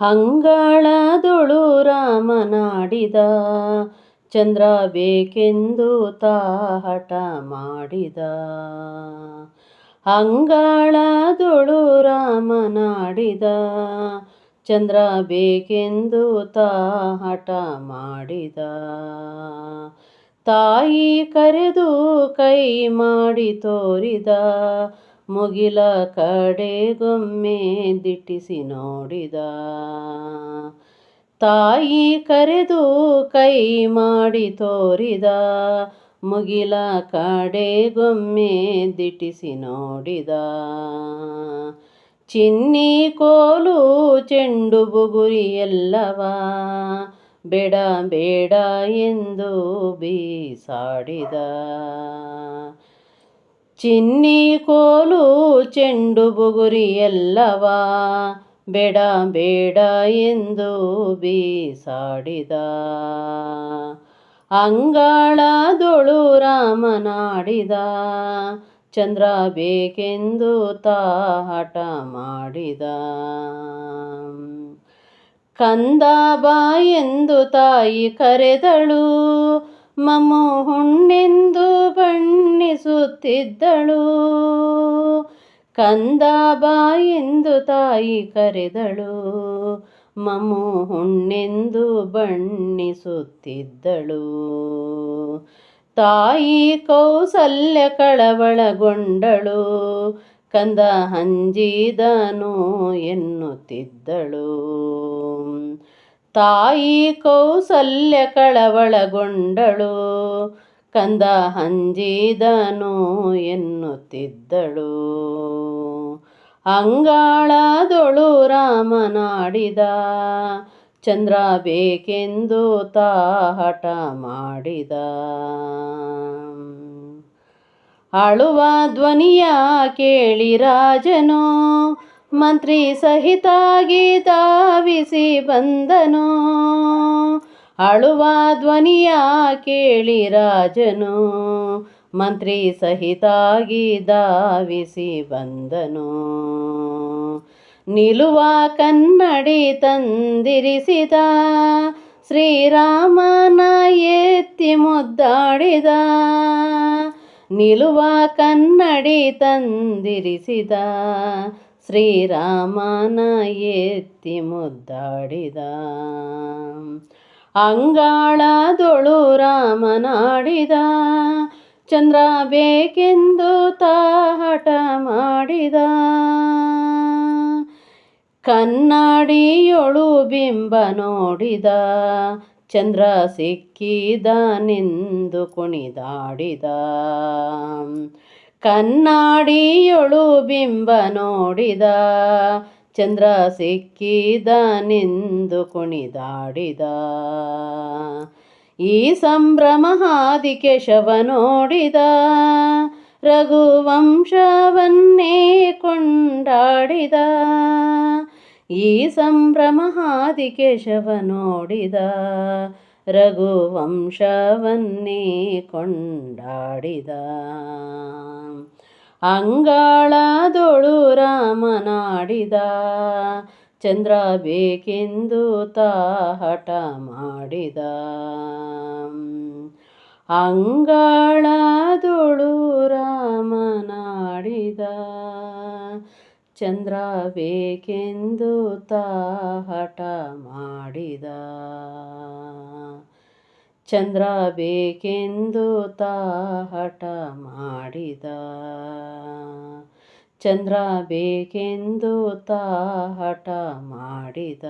ಅಂಗಳದೊಳು ರಾಮನಾಡಿದ, ಚಂದ್ರ ಬೇಕೆಂದು ತಾಹಟ ಮಾಡಿದ. ಅಂಗಳದೊಳು ರಾಮನಾಡಿದ, ಚಂದ್ರ ಬೇಕೆಂದು ತಾಹಟ ಮಾಡಿದ. ತಾಯಿ ಕರೆದು ಕೈ ಮಾಡಿ ತೋರಿದ ಮುಗಿಲ ಕಡೆಗೊಮ್ಮೆ ದಿಟ್ಟಿಸಿ ನೋಡಿದ. ತಾಯಿ ಕರೆದು ಕೈ ಮಾಡಿ ತೋರಿದ. ಮುಗಿಲ ಕಡೆಗೊಮ್ಮೆ ದಿಟ್ಟಿಸಿ ನೋಡಿದ. ಚಿನ್ನಿ ಕೋಲು ಚೆಂಡು ಬುಗುರಿ ಎಲ್ಲವ. ಬೇಡ ಬೇಡ ಎಂದು ಬೀಸಾಡಿದ. ಚಿನ್ನಿ ಕೋಲು ಚೆಂಡು ಬುಗುರಿ ಎಲ್ಲವಾ ಬೇಡ ಬೇಡ ಎಂದು ಬೀಸಾಡಿದ. ಅಂಗಳದೊಳು ರಾಮನಾಡಿದ. ಚಂದ್ರ ಬೇಕೆಂದು ತಾಟ ಮಾಡಿದ. ಕಂದ ಬಾ ಎಂದು ತಾಯಿ ಕರೆದಳು. ಮಮ್ಮು ಹುಣ್ಣೆಂದು ಬಣ್ಣಿಸುತ್ತಿದ್ದಳು ಕಂದ ಬಾ ಎಂದು ತಾಯಿ ಕರೆದಳು. ಮಮು ಹುಣ್ಣೆಂದು ಬಣ್ಣಿಸುತ್ತಿದ್ದಳು. ತಾಯಿ ಕೌಸಲ್ಯ ಕಳವಳಗೊಂಡಳು. ಕಂದ ಹಂಜಿದನು ಎನ್ನುತ್ತಿದ್ದಳು. ತಾಯಿ ಕೌಸಲ್ಯ ಕಳವಳಗೊಂಡಳು. ಕಂದ ಹಂಜಿದನು ಎನ್ನುತ್ತಿದ್ದಳು. ಅಂಗಾಳದೊಳು ರಾಮನಾಡಿದ ಚಂದ್ರ ಬೇಕೆಂದು ತಾಹಟ ಮಾಡಿದ. ಅಳುವ ಧ್ವನಿಯ ಕೇಳಿ ರಾಜನು, ಮಂತ್ರಿ ಸಹಿತಾಗಿ ತಾವಿಸಿ ಬಂದನು. ಅಳುವ ಧ್ವನಿಯ ಕೇಳಿ ರಾಜನು, ಮಂತ್ರಿ ಸಹಿತಾಗಿ ದಾವಿಸಿ ಬಂದನು. ನಿಲುವ ಕನ್ನಡಿ ತಂದಿರಿಸಿದ, ಶ್ರೀರಾಮನ ಎತ್ತಿ ಮುದ್ದಾಡಿದ. ನಿಲುವ ಕನ್ನಡಿ ತಂದಿರಿಸಿದ, ಶ್ರೀರಾಮನ ಎತ್ತಿ ಮುದ್ದಾಡಿದ. ಅಂಗಾಳದೊಳು ರಾಮನಾಡಿದ, ಚಂದ್ರ ಬೇಕೆಂದು ತಾಹಟ ಮಾಡಿದ. ಕನ್ನಡಿಯೊಳು ಬಿಂಬ ನೋಡಿದ, ಚಂದ್ರ ಸಿಕ್ಕಿದನೆಂದು ಕುಣಿದಾಡಿದ. ಕನ್ನಡಿಯೊಳು ಬಿಂಬ ನೋಡಿದ ಚಂದ್ರ ಸಿಕ್ಕಿದನೆಂದು ಕುಣಿದಾಡಿದ. ಈ ಸಂಭ್ರಮ ಆದಿಕೇಶವ ನೋಡಿದ. ರಘುವಂಶವನ್ನೇ ಕೊಂಡಾಡಿದ. ಈ ಸಂಭ್ರಮ ಆದಿಕೇಶವ ನೋಡಿದ. ರಘುವಂಶವನ್ನೇ ಕೊಂಡಾಡಿದ. ಅಂಗಾಳದೊಳು ರಾಮನಾಡಿದ ಚಂದ್ರ ಬೇಕೆಂದು ತಾಹಟ ಮಾಡಿದ. ರಾಮ ರಾಮನಾಡಿದ ಚಂದ್ರ ಬೇಕೆಂದು ತಾಹಟ ಮಾಡಿದ. ಚಂದ್ರ ಬೇಕೆಂದು ತಾಹಟ ಮಾಡಿದ. ಚಂದ್ರ ಬೇಕೆಂದು ತಾಹಟ ಮಾಡಿದ.